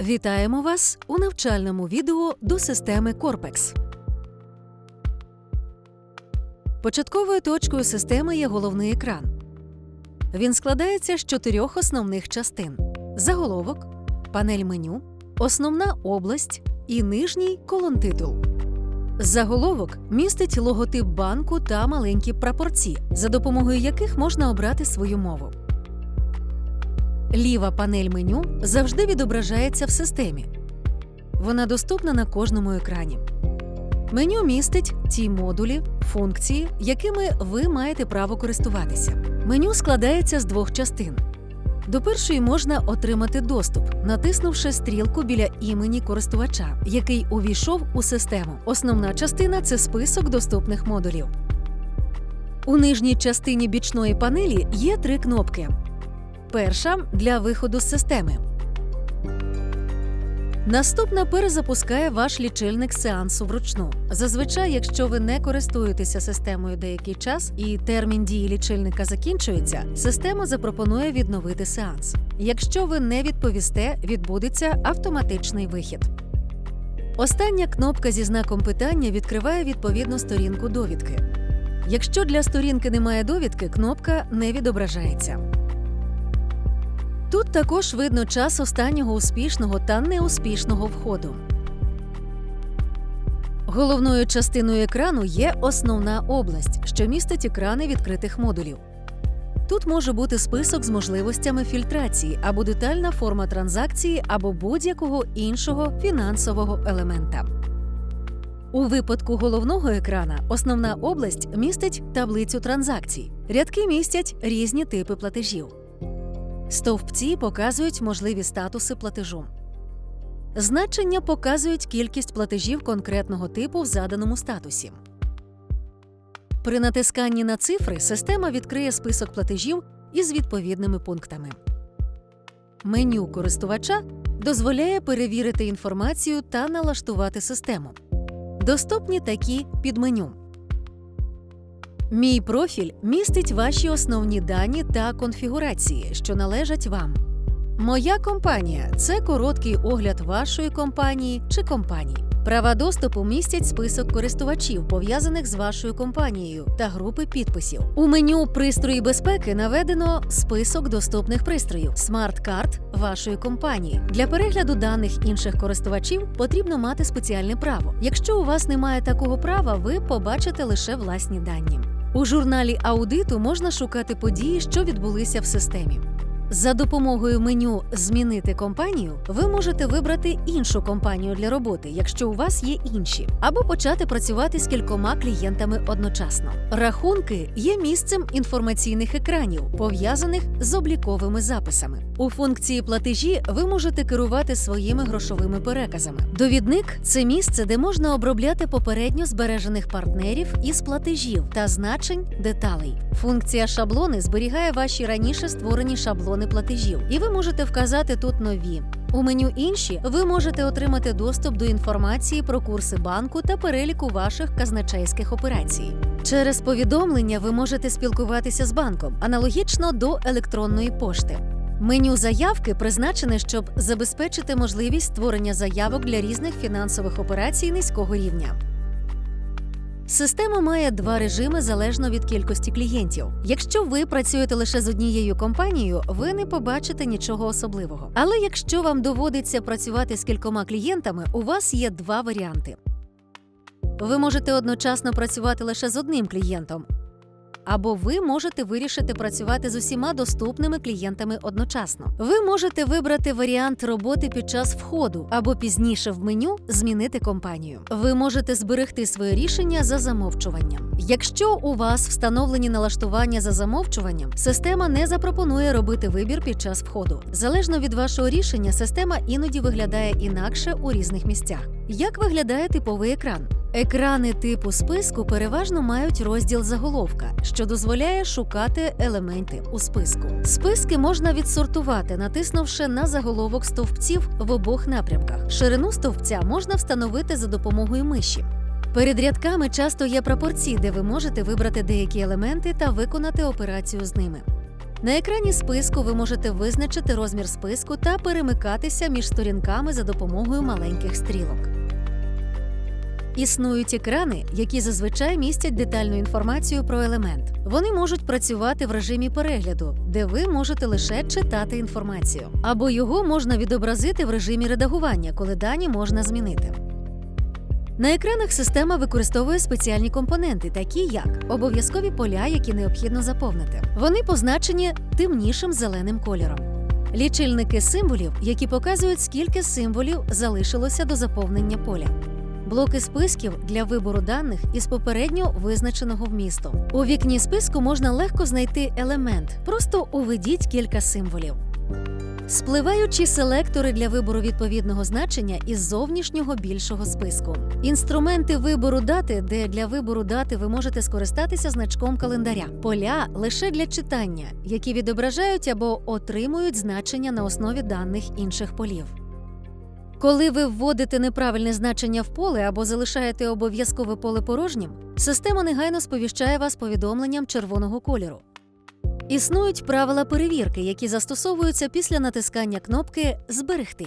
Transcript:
Вітаємо вас у навчальному відео до системи Corpex. Початковою точкою системи є головний екран. Він складається з чотирьох основних частин: заголовок, панель меню, основна область і нижній колонтитул. Заголовок містить логотип банку та маленькі прапорці, за допомогою яких можна обрати свою мову. Ліва панель меню завжди відображається в системі. Вона доступна на кожному екрані. Меню містить ті модулі, функції, якими ви маєте право користуватися. Меню складається з двох частин. До першої можна отримати доступ, натиснувши стрілку біля імені користувача, який увійшов у систему. Основна частина це список доступних модулів. У нижній частині бічної панелі є три кнопки. Перша для виходу з системи. Наступна перезапускає ваш лічильник сеансу вручну. Зазвичай, якщо ви не користуєтеся системою деякий час і термін дії лічильника закінчується, система запропонує відновити сеанс. Якщо ви не відповісте, відбудеться автоматичний вихід. Остання кнопка зі знаком питання відкриває відповідну сторінку довідки. Якщо для сторінки немає довідки, кнопка не відображається. Тут також видно час останнього успішного та неуспішного входу. Головною частиною екрану є основна область, що містить екрани відкритих модулів. Тут може бути список з можливостями фільтрації або детальна форма транзакції або будь-якого іншого фінансового елемента. У випадку головного екрана основна область містить таблицю транзакцій. Рядки містять різні типи платежів. Стовпці показують можливі статуси платежу. Значення показують кількість платежів конкретного типу в заданому статусі. При натисканні на цифри система відкриє список платежів із відповідними пунктами. Меню користувача дозволяє перевірити інформацію та налаштувати систему. Доступні такі підменю. Мій профіль містить ваші основні дані та конфігурації, що належать вам. Моя компанія це короткий огляд вашої компанії чи компаній. Права доступу містять список користувачів, пов'язаних з вашою компанією та групи підписів. У меню пристрої безпеки наведено список доступних пристроїв смарт-карт вашої компанії. Для перегляду даних інших користувачів потрібно мати спеціальне право. Якщо у вас немає такого права, ви побачите лише власні дані. У журналі аудиту можна шукати події, що відбулися в системі. За допомогою меню Змінити компанію ви можете вибрати іншу компанію для роботи, якщо у вас є інші, або почати працювати з кількома клієнтами одночасно. Рахунки є місцем інформаційних екранів, пов'язаних з обліковими записами. У функції платежі ви можете керувати своїми грошовими переказами. Довідник це місце, де можна обробляти попередньо збережених партнерів із платежів та значень деталей. Функція шаблони зберігає ваші раніше створені шаблони платежів, і ви можете вказати тут нові. У меню інші ви можете отримати доступ до інформації про курси банку та переліку ваших казначейських операцій. Через повідомлення ви можете спілкуватися з банком аналогічно до електронної пошти. Меню заявки призначене, щоб забезпечити можливість створення заявок для різних фінансових операцій низького рівня. Система має два режими залежно від кількості клієнтів. Якщо ви працюєте лише з однією компанією, ви не побачите нічого особливого. Але якщо вам доводиться працювати з кількома клієнтами, у вас є два варіанти. Ви можете одночасно працювати лише з одним клієнтом, або ви можете вирішити працювати з усіма доступними клієнтами одночасно. Ви можете вибрати варіант роботи під час входу або пізніше в меню змінити компанію. Ви можете зберегти своє рішення за замовчуванням. Якщо у вас встановлені налаштування за замовчуванням, система не запропонує робити вибір під час входу. Залежно від вашого рішення, система іноді виглядає інакше у різних місцях. Як виглядає типовий екран? Екрани типу списку переважно мають розділ заголовка, що дозволяє шукати елементи у списку. Списки можна відсортувати, натиснувши на заголовок стовпців в обох напрямках. Ширину стовпця можна встановити за допомогою миші. Перед рядками часто є прапорці, де ви можете вибрати деякі елементи та виконати операцію з ними. На екрані списку ви можете визначити розмір списку та перемикатися між сторінками за допомогою маленьких стрілок. Існують екрани, які зазвичай містять детальну інформацію про елемент. Вони можуть працювати в режимі перегляду, де ви можете лише читати інформацію, або його можна відобразити в режимі редагування, коли дані можна змінити. На екранах система використовує спеціальні компоненти, такі як обов'язкові поля, які необхідно заповнити. Вони позначені темнішим зеленим кольором. Лічильники символів, які показують, скільки символів залишилося до заповнення поля. Блоки списків для вибору даних із попередньо визначеного вмісту. У вікні списку можна легко знайти елемент, просто уведіть кілька символів. Спливаючі селектори для вибору відповідного значення із зовнішнього більшого списку. Інструменти вибору дати, де для вибору дати ви можете скористатися значком календаря. Поля лише для читання, які відображають або отримують значення на основі даних інших полів. Коли ви вводите неправильне значення в поле або залишаєте обов'язкове поле порожнім, система негайно сповіщає вас повідомленням червоного кольору. Існують правила перевірки, які застосовуються після натискання кнопки Зберегти.